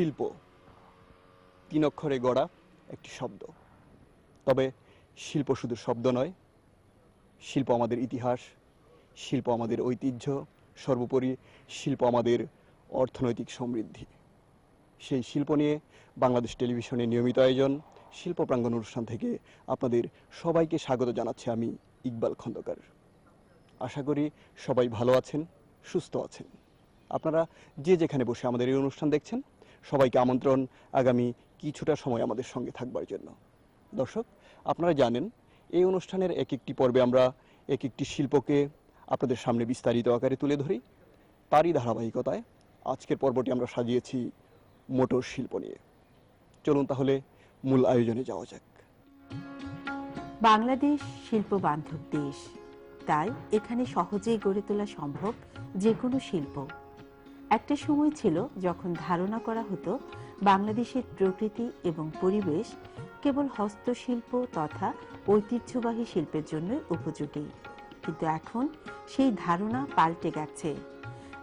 শিল্প। তিন অক্ষরে গড়া একটি শব্দ। তবে শিল্প শুধু শব্দ নয়, শিল্প আমাদের ইতিহাস, শিল্প আমাদের ঐতিহ্য, সর্বোপরি শিল্প আমাদের অর্থনৈতিক সমৃদ্ধি। সেই শিল্প নিয়ে বাংলাদেশ টেলিভিশনের নিয়মিত আয়োজন, শিল্প প্রাঙ্গণ অনুষ্ঠান থেকে আপনাদের সবাইকে স্বাগত জানাচ্ছি আমি ইকবাল খন্দকার। আশা করি সবাই ভালো আছেন, সুস্থ আছেন। আপনারা যে যেখানে বসে আমাদের এই অনুষ্ঠান দেখছেন সবাইকে আমন্ত্রণ। আগামী কিছুটা সময় আমাদের সঙ্গে থাকবার জন্য। দর্শক, আপনারা জানেন, এই অনুষ্ঠানের এক একটি পর্বে আমরা এক একটি শিল্পকে আপনাদের সামনে বিস্তারিত আকারে তুলে ধরি। তারই ধারাবাহিকতায় আজকের পর্বটি আমরা সাজিয়েছি মোটর শিল্প নিয়ে। চলুন তাহলে মূল আয়োজনে যাওয়া যাক। বাংলাদেশ শিল্প বান্ধব দেশ। তাই এখানে সহজেই গড়ে তোলা সম্ভব যে কোনো শিল্প। একটা সময় ছিল যখন ধারণা করা হতো বাংলাদেশের প্রকৃতি এবং পরিবেশ কেবল হস্তশিল্প তথা ঐতিহ্যবাহী শিল্পের জন্য উপযোগী। কিন্তু এখন সেই ধারণা পাল্টে গেছে।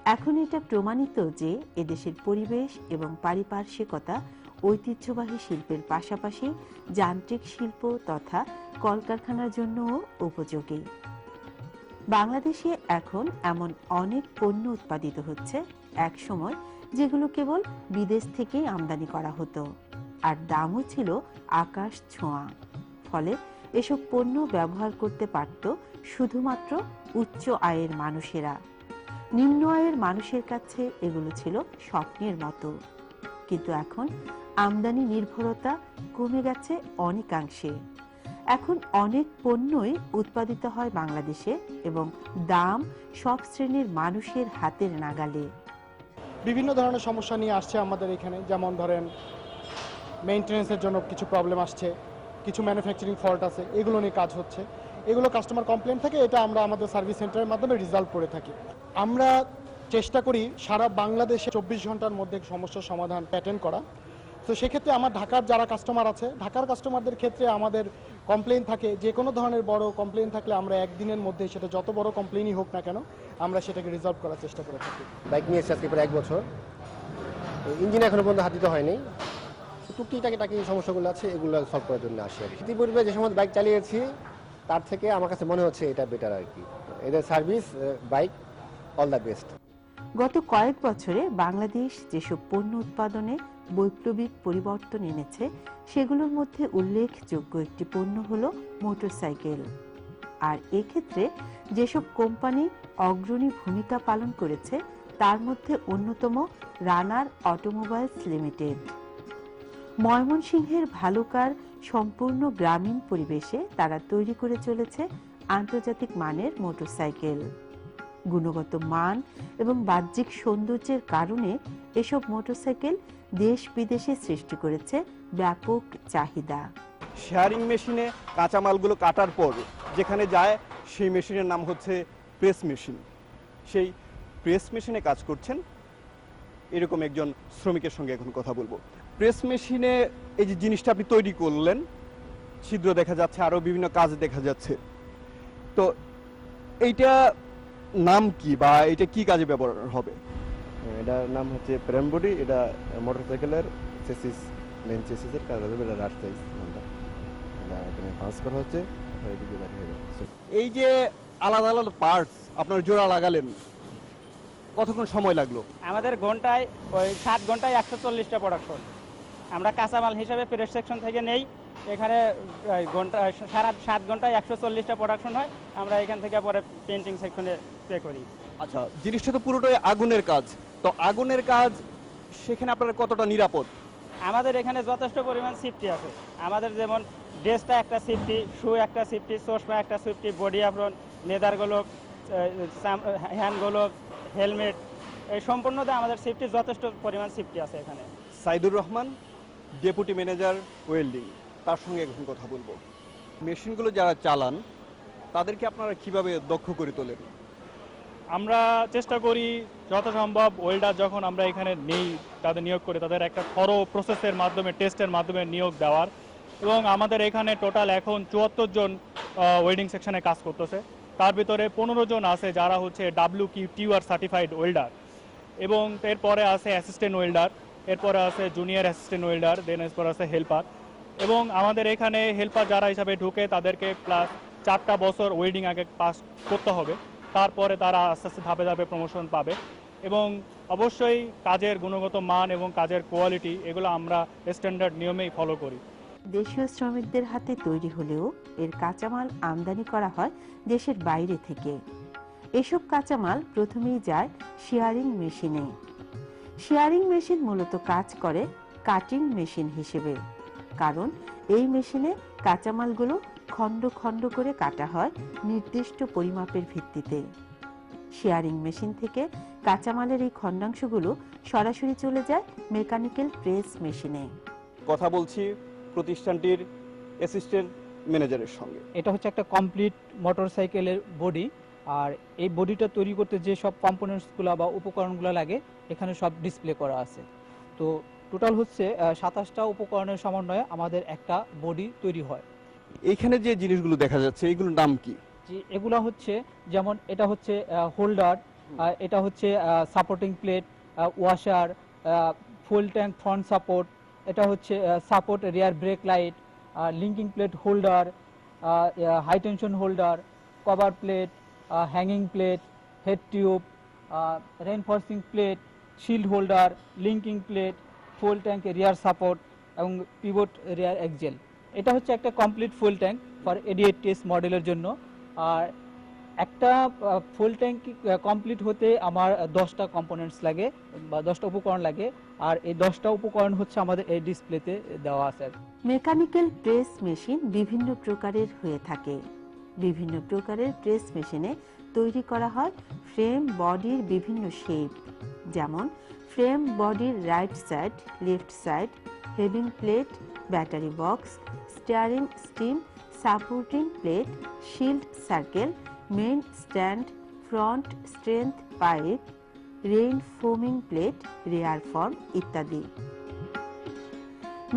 এখন এটা প্রমাণিত যে এদেশের পরিবেশ এবং পারিপার্শ্বিকতা ঐতিহ্যবাহী শিল্পের পাশাপাশি যান্ত্রিক শিল্প তথা কলকারখানার জন্যও উপযোগী। বাংলাদেশে এখন এমন অনেক পণ্য উৎপাদিত হচ্ছে এক সময় যেগুলো কেবল বিদেশ থেকেই আমদানি করা হতো, আর দামও ছিল আকাশ ছোঁয়া। ফলে এসব পণ্য ব্যবহার করতে পারত শুধুমাত্র উচ্চ আয়ের মানুষেরা। নিম্ন আয়ের মানুষের কাছে এগুলো ছিল স্বপ্নের মতো। কিন্তু এখন আমদানি নির্ভরতা কমে গেছে অনেকাংশে। এখন অনেক পণ্যই উৎপাদিত হয় বাংলাদেশে এবং দাম সব শ্রেণির মানুষের হাতের নাগালে। বিভিন্ন ধরনের সমস্যা নিয়ে আসছে আমাদের এখানে। যেমন ধরেন মেনটেনেন্সের জন্য কিছু প্রবলেম আসছে, কিছু ম্যানুফ্যাকচারিং ফল্ট আছে, এগুলো নিয়ে কাজ হচ্ছে। এগুলো কাস্টমার কমপ্লেন থাকে, এটা আমরা আমাদের সার্ভিস সেন্টারের মাধ্যমে রিজলভ করে থাকি। আমরা চেষ্টা করি সারা বাংলাদেশে চব্বিশ ঘণ্টার মধ্যে সমস্যার সমাধান প্যাটেন্ট করা। তো সেক্ষেত্রে আমার ঢাকার যারা কাস্টমার আছে, ঢাকার কাস্টমারদের ক্ষেত্রে আমাদের কমপ্লেন থাকে, যে কোনো ধরনের বড় কমপ্লেন থাকলে আমরা একদিনের মধ্যে সেটা যত বড় কমপ্লেনই হোক না কেন, আমরা সেটাকে রিজলভ করার চেষ্টা করে থাকি। বাইক নিয়ে এসেছি আজকে প্রায় এক বছর। ইঞ্জিন এখনও পর্যন্ত হাত দিতে হয়নি টুকটিটাকে টাকি সমস্যাগুলো আছে, এগুলো সলভ করার জন্য আসি ইতিপূর্বে যে সময় বাইক চালিয়েছি, তার থেকে আমার কাছে মনে হচ্ছে এটা বেটার আর কি। এদের service bike all the best গত কয়েক বছরে বাংলাদেশ যেসব পণ্য উৎপাদনে বৈপ্লবিক পরিবর্তন এনেছে, সেগুলোর মধ্যে উল্লেখযোগ্য একটি পণ্য হল মোটরসাইকেল। আর এক্ষেত্রে যেসব কোম্পানি অগ্রণী ভূমিকা পালন করেছে, তার মধ্যে অন্যতম রানার অটোমোবাইলস লিমিটেড। ময়মনসিংহের ভালুকার সম্পূর্ণ গ্রামীণ পরিবেশে তারা তৈরি করে চলেছে আন্তর্জাতিক মানের মোটরসাইকেল। গুণগত মান এবং বাহ্যিক সৌন্দর্যের কারণে এসব মোটরসাইকেল দেশ বিদেশে সৃষ্টি করেছে ব্যাপক চাহিদা। শেয়ারিং মেশিনে কাঁচামালগুলো কাটার পর যেখানে যায় সেই মেশিনের নাম হচ্ছে প্রেস মেশিন। সেই প্রেস মেশিনে কাজ করছেন এরকম একজন শ্রমিকের সঙ্গে এখন কথা বলব। প্রেস মেশিনে এই যে জিনিসটা আপনি তৈরি করলেন, ছিদ্র দেখা যাচ্ছে আরও বিভিন্ন কাজ দেখা যাচ্ছে। তো এইটা নাম কি বা এটা কি কাজে ব্যবহার হবে? এটার নাম হচ্ছে প্রেম বডি এটা মোটরসাইকেলের চেসিস মেন চেসিসের কাজ হবে এটা রাট সাইজ নামটা। এটা এখানে পাঁচ করা হচ্ছে এই যে আলাদা আলাদা পার্টস আপনার জোড়া লাগালেন কতক্ষণ সময় লাগল? আমাদের ঘন্টায় ওই সাত ঘন্টায় একশো চল্লিশটা প্রোডাকশন আমরা কাঁচামাল হিসাবে প্রেস সেকশন থেকে নেই এখানে ঘণ্টা সারা সাত ঘন্টায় একশো চল্লিশটা প্রোডাকশন হয়। আমরা এখান থেকে পরে পেন্টিং সেকশনে পে করি। আচ্ছা জিনিসটা তো পুরোটাই আগুনের কাজ। তো আগুনের কাজ সেখানে আপনার কতটা নিরাপদ? আমাদের এখানে যথেষ্ট পরিমাণ সেফটি আছে। আমাদের যেমন ড্রেসটা একটা সেফটি শু একটা সেফটি চশমা একটা safety body apron leather glove hand glove helmet এই সম্পূর্ণতে আমাদের সেফটি যথেষ্ট পরিমাণ সেফটি আছে এখানে। Saidur Rahman deputy manager welding তার সঙ্গে এখন কথা বলব। মেশিনগুলো যারা চালান তাদেরকে আপনারা কীভাবে দক্ষ করে তোলেন? আমরা চেষ্টা করি যত সম্ভব ওয়েল্ডার যখন আমরা এখানে নেই, তাদের নিয়োগ করে তাদের একটা থরো প্রসেসের মাধ্যমে টেস্টের মাধ্যমে নিয়োগ দেওয়ার। এবং আমাদের এখানে টোটাল এখন চুয়াত্তর জন ওয়েল্ডিং সেকশনে কাজ করতেছে। তার ভিতরে পনেরো জন আছে যারা হচ্ছে W Q TUR certified welder এবং এরপরে আছে অ্যাসিস্ট্যান্ট ওয়েল্ডার এরপরে আছে জুনিয়র অ্যাসিস্ট্যান্ট ওয়েল্ডার দেন এরপর আছে হেল্পার এবং আমাদের এখানে হেল্পার যারা হিসাবে ঢুকে তাদেরকে প্লাস চারটা বছর ওয়েল্ডিং আগে পাস করতে হবে। তারপরে তারা আস্তে আস্তে ধাপে ধাপে প্রমোশন পাবে। এবং অবশ্যই কাজের গুণগত মান এবং কাজের কোয়ালিটি এগুলো আমরা স্ট্যান্ডার্ড নিয়মেই ফলো করি। দেশীয় শ্রমিকদের হাতে তৈরি হলেও এর কাঁচামাল আমদানি করা হয় দেশের বাইরে থেকে। এসব কাঁচামাল প্রথমেই যায় শেয়ারিং মেশিনে শেয়ারিং মেশিন মূলত কাজ করে কাটিং মেশিন হিসেবে। কারণ এই মেশিনে কাঁচামালগুলো খণ্ড খণ্ড করে কাটা হয় নির্দিষ্ট পরিমাপের ভিত্তিতে। শেয়ারিং মেশিন থেকে কাঁচামালের এই খণ্ডাংশগুলো সরাসরি চলে যায় মেকানিক্যাল প্রেস মেশিনে কথা বলছি প্রতিষ্ঠানটির অ্যাসিস্ট্যান্ট ম্যানেজারের সঙ্গে। এটা হচ্ছে একটা কমপ্লিট মোটরসাইকেলের বডি আর এই বডিটা তৈরি করতে যে সব কম্পোনেন্টসগুলো বা উপকরণগুলো লাগে এখানে সব ডিসপ্লে করা আছে। তো টোটাল হচ্ছে সাতাশটা উপকরণের সমন্বয়ে আমাদের একটা বডি তৈরি হয়। এইখানে যে জিনিসগুলো দেখা যাচ্ছে, এগুলোর নাম কি? যে এগুলা হচ্ছে, যেমন এটা হচ্ছে হোল্ডার এটা হচ্ছে supporting plate washer fuel tank front support এটা হচ্ছে support rear brake light linking plate holder high tension holder cover plate hanging plate head tube reinforcing plate shield holder linking plate fuel tank rear support এবং pivot rear axle এটা হচ্ছে একটা complete fuel tank for এডিএট test মডেলের জন্য। আর একটা full tank complete হতে আমার দশটা কম্পোনেন্টস লাগে, বা দশটা উপকরণ লাগে। আর এই দশটা উপকরণ হচ্ছে আমাদের এই ডিসপ্লেতে দেওয়া আছে। মেকানিক্যাল প্রেস মেশিন বিভিন্ন প্রকারের হয়ে থাকে। বিভিন্ন প্রকারের প্রেস মেশিনে তৈরি করা হয় ফ্রেম বডির বিভিন্ন শেপ যেমন ফ্রেম বডির right side left side heaving plate battery box steering stem supporting plate shield circle main stand front strength pipe reinforcing plate rear form ইত্যাদি।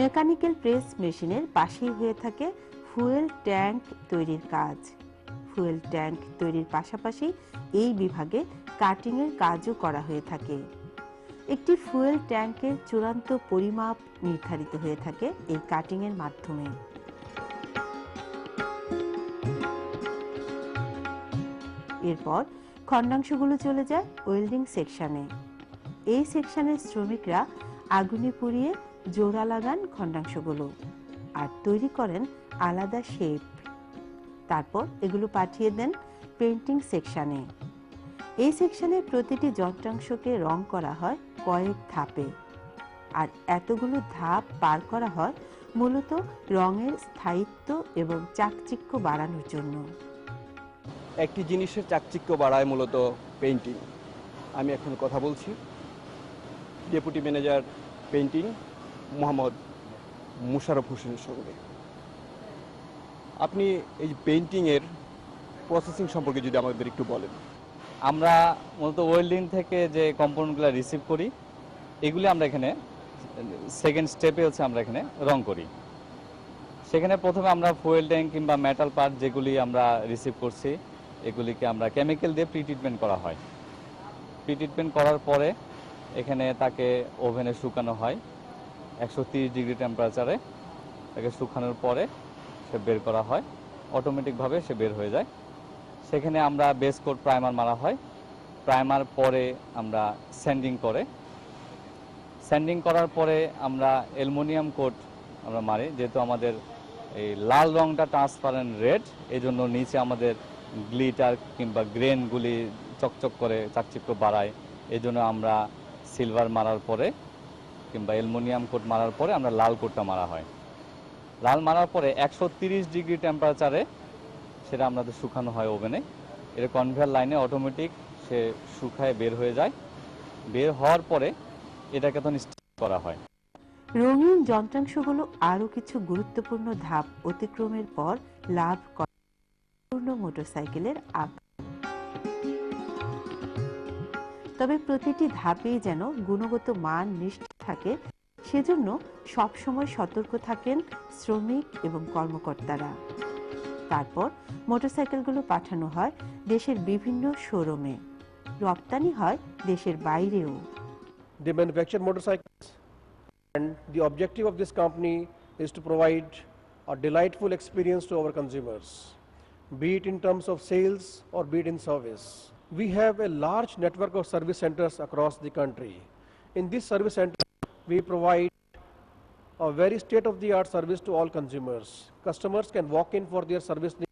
মেকানিক্যাল প্রেস মেশিনের পাশেই হয়ে থাকে ফুয়েল ট্যাঙ্ক তৈরির কাজ। ফুয়েল ট্যাঙ্ক তৈরির পাশাপাশি এই বিভাগে কাটিংয়ের কাজও করা হয়ে থাকে। একটি ফুয়েল ট্যাঙ্কের চূড়ান্ত পরিমাপ নির্ধারিত হয়ে থাকে এই কাটিংয়ের মাধ্যমে। এরপর খণ্ডাংশগুলো চলে যায় ওয়েল্ডিং সেকশনে। এই সেকশনের শ্রমিকরা আগুনে পুড়িয়ে জোড়া লাগান খণ্ডাংশগুলো আর তৈরি করেন আলাদা শেপ। তারপর এগুলো পাঠিয়ে দেন পেন্টিং সেকশনে। এই সেকশনে প্রতিটি যন্ত্রাংশকে রং করা হয় কয়েক ধাপে। আর এতগুলো ধাপ পার করা হয় মূলত রঙের স্থায়িত্ব এবং চাকচিক্য বাড়ানোর জন্য। একটি জিনিসের চাকচিক্য বাড়ায় মূলত পেন্টিং আমি এখন কথা বলছি। Deputy manager painting Mohammad Musharraf হোসেনের সঙ্গে। আপনি এই পেইন্টিংয়ের প্রসেসিং সম্পর্কে যদি আমাদের একটু বলেন। আমরা মূলত ওয়েল্ডিং থেকে যে কম্পোনেন্টগুলো রিসিভ করি, এগুলি আমরা এখানে সেকেন্ড স্টেপে হচ্ছে আমরা এখানে রং করি। সেখানে প্রথমে আমরা ফুয়েল ট্যাঙ্ক কিংবা মেটাল পার্ট যেগুলি আমরা রিসিভ করছি, এগুলিকে আমরা কেমিক্যাল দিয়ে প্রি ট্রিটমেন্ট করা হয়। প্রি ট্রিটমেন্ট করার পরে এখানে তাকে ওভেনে শুকানো হয় একশো ডিগ্রি টেম্পারেচারে তাকে শুকানোর পরে সে বের করা হয় অটোমেটিকভাবে সে বের হয়ে যায়। সেখানে আমরা বেস কোট প্রাইমার মারা হয়। প্রাইমার পরে আমরা স্যান্ডিং করে। স্যান্ডিং করার পরে আমরা অ্যালুমিনিয়াম কোট আমরা মারি, যেহেতু আমাদের এই লাল রংটা ট্রান্সপারেন্ট রেড এই জন্য নিচে আমাদের গ্লিটার কিংবা গ্রেনগুলি চকচক করে চাকচিক্য বাড়ায়। এই জন্য আমরা সিলভার মারার পরে কিংবা অ্যালুমিনিয়াম কোট মারার পরে আমরা লাল কোটটা মারা হয়। লাল মারার পরে একশো ডিগ্রি টেম্পারেচারে সেটা আমাদের শুকানো হয় ওভেনে। এটা কনভেয়ার লাইনে অটোমেটিক সে শুকায়, বের হয়ে যায়। বের হওয়ার পরে এটাকে তখন স্টিচ করা হয়। রঙিন যন্ত্রাংশগুলো আরও কিছু গুরুত্বপূর্ণ ধাপ অতিক্রমের পর লাভ পূর্ণ মোটরসাইকেলের আকার। তবে প্রতিটি ধাপেই যেন গুণগত মান নিশ্চিত থাকে, সেজন্য সবসময় সতর্ক থাকেন শ্রমিক এবং কর্মকর্তারা। তারপর মোটরসাইকেলগুলো পাঠানো হয় দেশের বিভিন্ন শোরুমে রপ্তানি হয় দেশের বাইরেও They manufacture motorcycles And the objective of this company is to provide a delightful experience to our consumers, be it in terms of sales or be it in service. We have a large network of service centers across the country. In this service center, we provide a very state-of-the-art service to all consumers. Customers can walk in for their service needs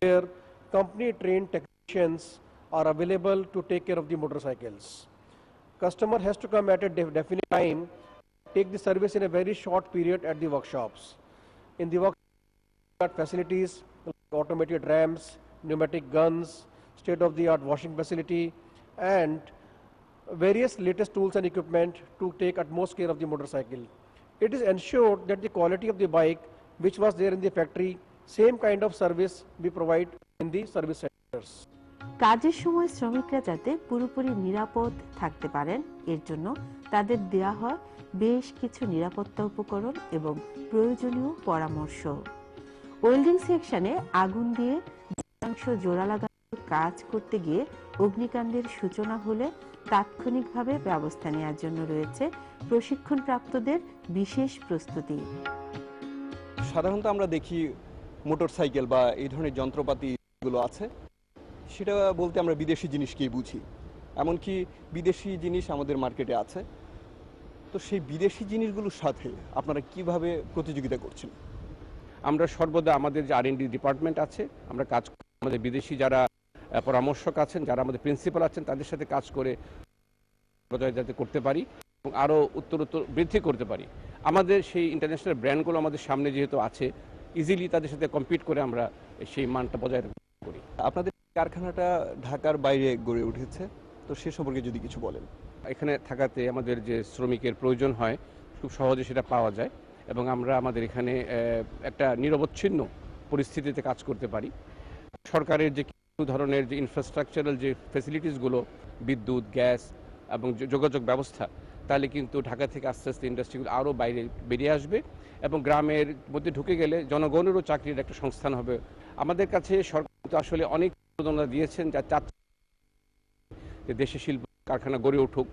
where company-trained technicians are available to take care of the motorcycles. Customer has to come at a def- definite time, take the service in a very short period at the workshops. In the workshop facilities, like automated ramps, pneumatic guns, state-of-the-art washing facility, and various latest tools and equipment to take utmost care of the motorcycle. It is ensured that the quality of the bike, which was there in the factory, same kind of service we provide in the service centers. কাজের সময় শ্রমিকরা যাতে পুরোপুরি নিরাপদ থাকতে পারেন এর জন্য তাদের দেয়া হয় বেশ কিছু নিরাপত্তা উপকরণ এবং প্রয়োজনীয় পরামর্শ ওয়েল্ডিং সেকশনে আগুন দিয়ে যন্ত্রাংশ জোড়া লাগানোর কাজ করতে গিয়ে অগ্নিকাণ্ডের সূচনা হলে তাৎক্ষণিকভাবে ব্যবস্থা নেওয়ার জন্য রয়েছে প্রশিক্ষণপ্রাপ্তদের বিশেষ প্রস্তুতি। সাধারণত আমরা দেখি মোটরসাইকেল বা এই ধরনের যন্ত্রপাতিগুলো আছে। সেটা বলতে আমরা বিদেশি জিনিসকেই বুঝি। এমনকি বিদেশি জিনিস আমাদের মার্কেটে আছে। তো সেই বিদেশি জিনিসগুলোর সাথে আপনারা কীভাবে প্রতিযোগিতা করছেন? আমরা সর্বদা আমাদের যে আর ডিপার্টমেন্ট আছে আমরা কাজ আমাদের বিদেশি যারা পরামর্শক আছেন যারা আমাদের প্রিন্সিপাল আছেন তাদের সাথে কাজ করে বজায় যাতে করতে পারি এবং আরও উত্তর উত্তর বৃদ্ধি করতে পারি। আমাদের সেই ইন্টারন্যাশনাল ব্র্যান্ডগুলো আমাদের সামনে যেহেতু আছে ইজিলি তাদের সাথে কম্পিট করে আমরা সেই মানটা বজায় করি আপনাদের কারখানাটা ঢাকার বাইরে গড়ে উঠেছে তো সে সম্পর্কে যদি কিছু বলেন। এখানে থাকাতে আমাদের যে শ্রমিকের প্রয়োজন হয় খুব সহজে সেটা পাওয়া যায় এবং আমরা আমাদের এখানে একটা নিরবচ্ছিন্ন পরিস্থিতিতে কাজ করতে পারি। সরকারের যে ধরনের যে ইনফ্রাস্ট্রাকচারাল যে ফেসিলিটিসগুলো বিদ্যুৎ, গ্যাস এবং যোগাযোগ ব্যবস্থা, তাহলে কিন্তু ঢাকা থেকে আস্তে আস্তে ইন্ডাস্ট্রিগুলো আরও বাইরে বেরিয়ে আসবে এবং গ্রামের মধ্যে ঢুকে গেলে জনগণেরও চাকরির একটা সংস্থান হবে। আমাদের কাছে সরকার আসলে অনেক প্রণোদনা দিয়েছেন যা চাচ্ছে দেশে শিল্প কারখানা গড়ে উঠুক।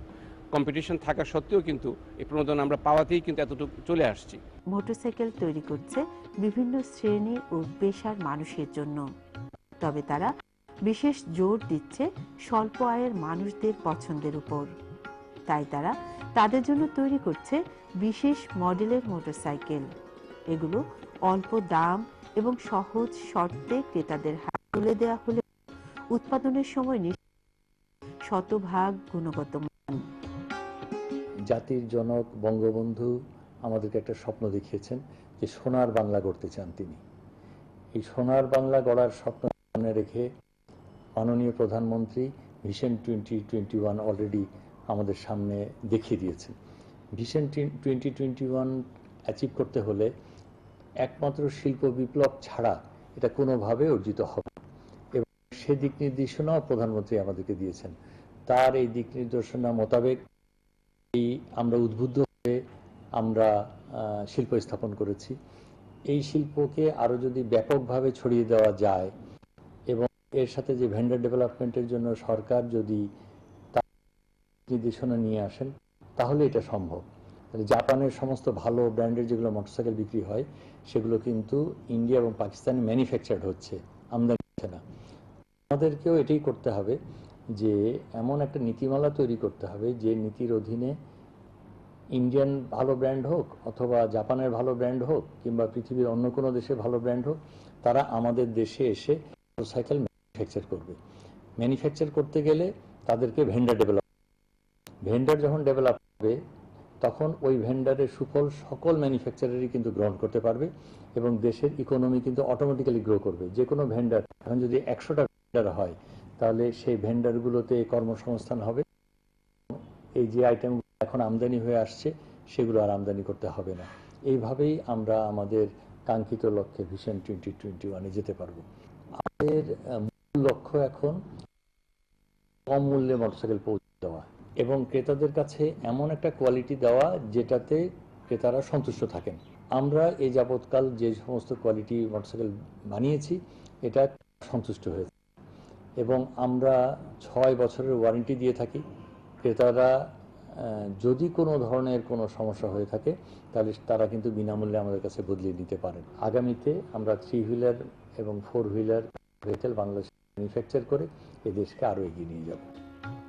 কম্পিটিশন থাকা সত্ত্বেও কিন্তু এই প্রণোদনা আমরা পাওয়াতেই কিন্তু এতটুকু চলে আসছি। মোটরসাইকেল তৈরি করছে বিভিন্ন শ্রেণি ও পেশার মানুষের জন্য। তবে তারা বিশেষ জোর দিচ্ছে স্বল্প আয়ের মানুষদের পছন্দের উপর। তাই তারা তাদের জন্য তৈরি করছে বিশেষ মডেলের মোটরসাইকেল। এগুলো অল্প দাম এবং সহজ শর্তে ক্রেতাদের হাতে তুলে দেওয়া হলে উৎপাদনের সময় শতভাগ গুণগত মান। জাতির জনক, বঙ্গবন্ধু আমাদেরকে একটা স্বপ্ন দেখিয়েছেন যে সোনার বাংলা গড়তে চান তিনি। এই সোনার বাংলা গড়ার স্বপ্ন সামনে রেখে মাননীয় প্রধানমন্ত্রী vision twenty twenty one already আমাদের সামনে দেখিয়ে দিয়েছেন। Vision twenty twenty one achieve করতে হলে একমাত্র শিল্প বিপ্লব ছাড়া এটা কোনোভাবে অর্জিত হবে। এবং সে দিক নির্দেশনাও প্রধানমন্ত্রী আমাদেরকে দিয়েছেন। তার এই দিক নির্দেশনা মোতাবেক এই আমরা উদ্বুদ্ধ হয়ে আমরা শিল্প স্থাপন করেছি। এই শিল্পকে আরও যদি ব্যাপকভাবে ছড়িয়ে দেওয়া যায় এর সাথে যে ভেন্ডার ডেভেলপমেন্টের জন্য সরকার যদি নির্দেশনা নিয়ে আসেন, তাহলে এটা সম্ভব। তাহলে জাপানের সমস্ত ভালো ব্র্যান্ডের যেগুলো মোটরসাইকেল বিক্রি হয়, সেগুলো কিন্তু ইন্ডিয়া এবং পাকিস্তানে ম্যানুফ্যাকচার্ড হচ্ছে, আমদানি হচ্ছে না। আমাদেরকেও এটাই করতে হবে যে এমন একটা নীতিমালা তৈরি করতে হবে যে নীতির অধীনে ইন্ডিয়ান ভালো ব্র্যান্ড হোক অথবা জাপানের ভালো ব্র্যান্ড হোক কিংবা পৃথিবীর অন্য কোনো দেশে ভালো ব্র্যান্ড হোক, তারা আমাদের দেশে এসে মোটরসাইকেল ম্যানুফ্যাকচার করবে। ম্যানুফ্যাকচার করতে গেলে তাদেরকে ভেন্ডার ডেভেলপ ভেন্ডার যখন ডেভেলপ হবে, তখন ওই ভেন্ডারের সুফল সকল ম্যানুফ্যাকচারারই কিন্তু গ্রহণ করতে পারবে এবং দেশের ইকোনমি কিন্তু অটোমেটিক্যালি গ্রো করবে। যে কোনো ভেন্ডার এখন যদি একশোটা ভেন্ডার হয়, তাহলে সেই ভেন্ডারগুলোতে কর্মসংস্থান হবে। এই যে আইটেম এখন আমদানি হয়ে আসছে, সেগুলো আর আমদানি করতে হবে না। এইভাবেই আমরা আমাদের কাঙ্ক্ষিত লক্ষ্যে ভিশন টোয়েন্টি টোয়েন্টি ওয়ানে যেতে পারব। আমাদের লক্ষ্য এখন কম মূল্যে মোটরসাইকেল পৌঁছে দেওয়া এবং ক্রেতাদের কাছে এমন একটা কোয়ালিটি দেওয়া যেটাতে ক্রেতারা সন্তুষ্ট থাকেন। আমরা এই যাবৎকাল যে সমস্ত কোয়ালিটি মোটরসাইকেল বানিয়েছি, এটা সন্তুষ্ট হয়েছে। এবং আমরা ছয় বছরের ওয়ারেন্টি দিয়ে থাকি। ক্রেতারা যদি কোনো ধরনের কোনো সমস্যা হয়ে থাকে, তাহলে তারা কিন্তু বিনামূল্যে আমাদের কাছে বদলিয়ে নিতে পারেন। আগামীতে আমরা থ্রি হুইলার এবং four wheeler vehicle Bangladesh manufacture করে এই দেশকে আরও এগিয়ে নিয়ে যাব।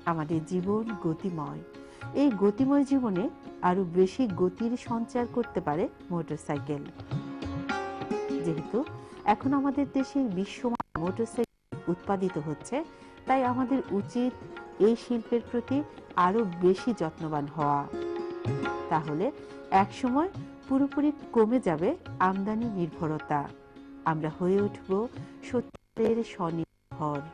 আমাদের জীবন গতিময়। এই গতিময় জীবনে আরও বেশি গতির সঞ্চার করতে পারে মোটরসাইকেল। যেহেতু এখন আমাদের দেশে বিশ্বমান মোটরসাইকেল উৎপাদিত হচ্ছে, তাই আমাদের উচিত এই শিল্পের প্রতি আরও বেশি যত্নবান হওয়া। তাহলে একসময় পুরোপুরি কমে যাবে আমদানি নির্ভরতা। আমরা হয়ে উঠব সত্যের স্বনির্ভর শিল্প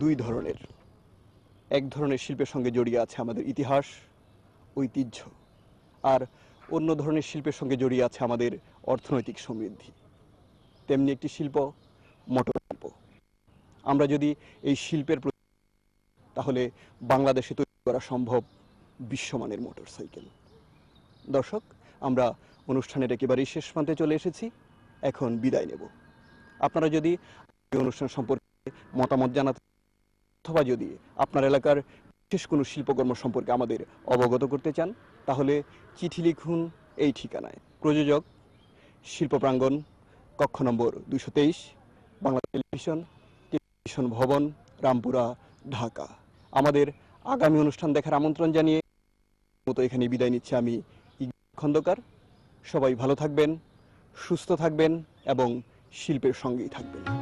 দুই ধরনের। এক ধরনের শিল্পের সঙ্গে জড়িয়ে আছে আমাদের ইতিহাস, ঐতিহ্য, আর অন্য ধরনের শিল্পের সঙ্গে জড়িয়ে আছে আমাদের অর্থনৈতিক সমৃদ্ধি। তেমনি একটি শিল্প মোটর শিল্প আমরা যদি এই শিল্পের তাহলে বাংলাদেশে তৈরি করা সম্ভব বিশ্বমানের মোটরসাইকেল। দর্শক, আমরা অনুষ্ঠানের একেবারেই শেষ প্রান্তে চলে এসেছি। এখন বিদায় নেব। আপনারা যদি অনুষ্ঠান সম্পর্কে মতামত জানাতে অথবা যদি আপনার এলাকার বিশেষ কোনো শিল্পকর্ম সম্পর্কে আমাদের অবগত করতে চান, তাহলে চিঠি লিখুন এই ঠিকানায়। প্রযোজক শিল্প প্রাঙ্গণ কক্ষ নম্বর দুশো তেইশ বাংলা টেলিভিশন টেলিভিশন ভবন, রামপুরা, ঢাকা। আমাদের আগামী অনুষ্ঠান দেখার আমন্ত্রণ জানিয়ে মতো এখানে বিদায় নিচ্ছি আমি খন্দকার। সবাই ভালো থাকবেন, সুস্থ থাকবেন এবং শিল্পের সঙ্গেই থাকবেন।